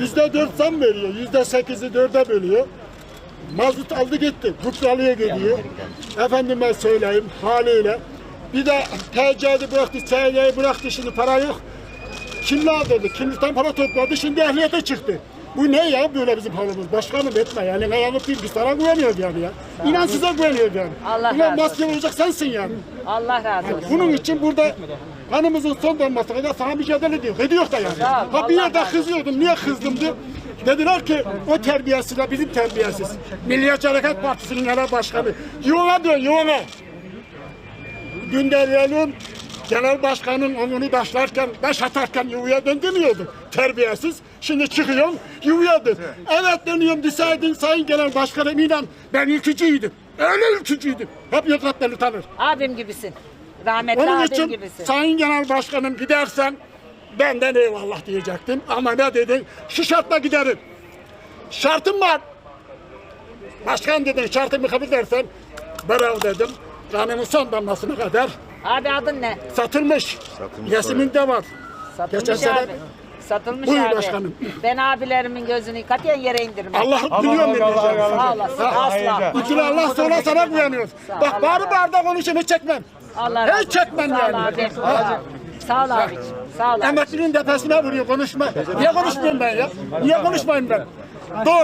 Yüzde dört zam veriyor. Yüzde sekizi dörde bölüyor. Mazot aldı gitti. Kukralıya gidiyor. Efendime söyleyeyim haliyle. Bir de TC'yi bıraktı, TL'yi bıraktı şimdi para yok. Kimler dedi, kimlikten para topladı, şimdi ehliyete çıktı. Bu ne ya böyle bizim halimiz? Başkanım etme yani. Ne değil, biz sana güveniyoruz yani ya. İnan size güveniyoruz yani. Allah Ulan razı maske olacak sensin yani. Allah razı olsun. Bunun için burada kanımızın son damlasına kadar sana mücadele ediyor. Ediyor da yani. Ol, Ha bir yerde olsun. kızıyordum. Niye kızdım diye. Dediler ki o terbiyesizle bizim terbiyesiz. Milliyetçi Hareket Partisi'nin genel başkanı. Yola diyor yola. Günderyal'ın genel başkanın onunu taşlarken, taş atarken yuvaya dön demiyordu. Terbiyesiz. Şimdi çıkıyorum yuvaya dön. Evet dönüyorum deseydin sayın genel başkanım inan ben ülkücüydüm. Öyle ülkücüydüm. Hep Yozgat beni tanır. Abim gibisin. Rahmetli Onun abim için gibisin. Sayın Genel Başkanım gidersen benden eyvallah diyecektim. Ama ne dedin? Şu şartla giderim. Şartım var. Başkan dedin şartımı kabul edersen bravo dedim. Kanımın son damlasına kadar Abi adın ne? satılmış. Yasemin de var. Satılmış Geçen sene- abi. Satılmış Buyur abi. başkanım. Ben abilerimin gözünü katiyen yere indirmem. Allah biliyorum ne diyeceğim. Sağ olasın. Asla. Bütün Allah sonra sana güveniyoruz. Bak bari barda konuşayım hiç çekmem. Allah razı Hiç olsun. çekmem Sağ ol yani. abi. Ha. Sağ ol abiciğim. Sağ ol abi. Emeklinin tepesine vuruyor konuşma. Niye konuşmuyorum ben ya? Niye konuşmayayım ben? Doğru.